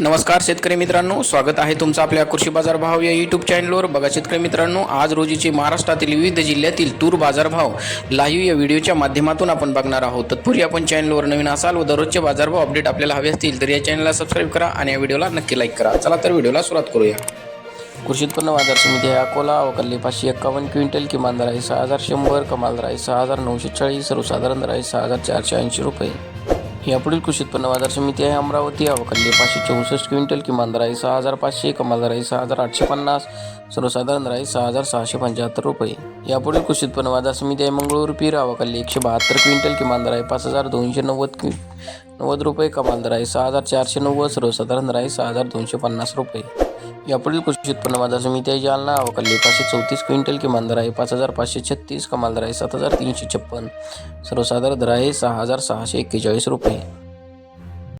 नमस्कार शेतकरी मित्रांनो स्वागत आहे तुमचं आपल्या कृषी बाजार भाव या यूट्यूब चॅनलवर बघा शेतकरी मित्रांनो आज रोजीचे महाराष्ट्रातील विविध जिल्ह्यातील तूर बाजारभाव लाईव्ह या व्हिडिओच्या माध्यमातून आपण बघणार आहोत. तत्पूर्वी आपण चॅनलवर नवीन असाल व दररोजचे बाजारभाव अपडेट आपल्याला हवे असतील तर या चॅनलला सबस्क्राईब करा आणि या व्हिडिओला नक्की लाईक करा. चला तर व्हिडिओला सुरुवात करूया. कृषी उत्पन्न बाजार समिती आहे अकोला अवकल्ली पाचशे एक्कावन्न क्विंटल किमान दर आहे सहा हजार शंभर कमाल दर आहे सहा हजार नऊशे चाळीस सर्वसाधारण दर आहे सहा हजार चारशे ऐंशी रुपये. यापुढील कृषी उत्पन्न बाजार समिती आहे. अमरावती अवकल्ली पाचशे चौसष्ट क्विंटल किमान दर आहे सहा हजार पाचशे कमाल दर आहे सहा हजार आठशे पन्नास सर्वसाधारण दर सहा हजार सहाशे पंच्याहत्तर रुपये. यापुढील कृषी उत्पन्न बाजार समिती आहे. मंगळूर पीर अवकाली एकशे बहात्तर क्विंटल किमान दर आहे पाच हजार दोनशे नव्वद क्वि नव्वद रुपये कमाल दर आहे सहा हजार चारशे नव्वद सर्वसाधारण दर सहा हजार दोनशे पन्नास रुपये. यापुढील कृषी उत्पन्न बाजार समिती जालना अवकल्ली पाचशे चौतीस क्विंटल किमान दर आहे पाच हजार पाचशे छत्तीस कमाल दर आहे सात हजार तीनशे छप्पन. सर्वसाधारण दर आहे सहा हजार सहाशे एक्केचाळीस रुपये.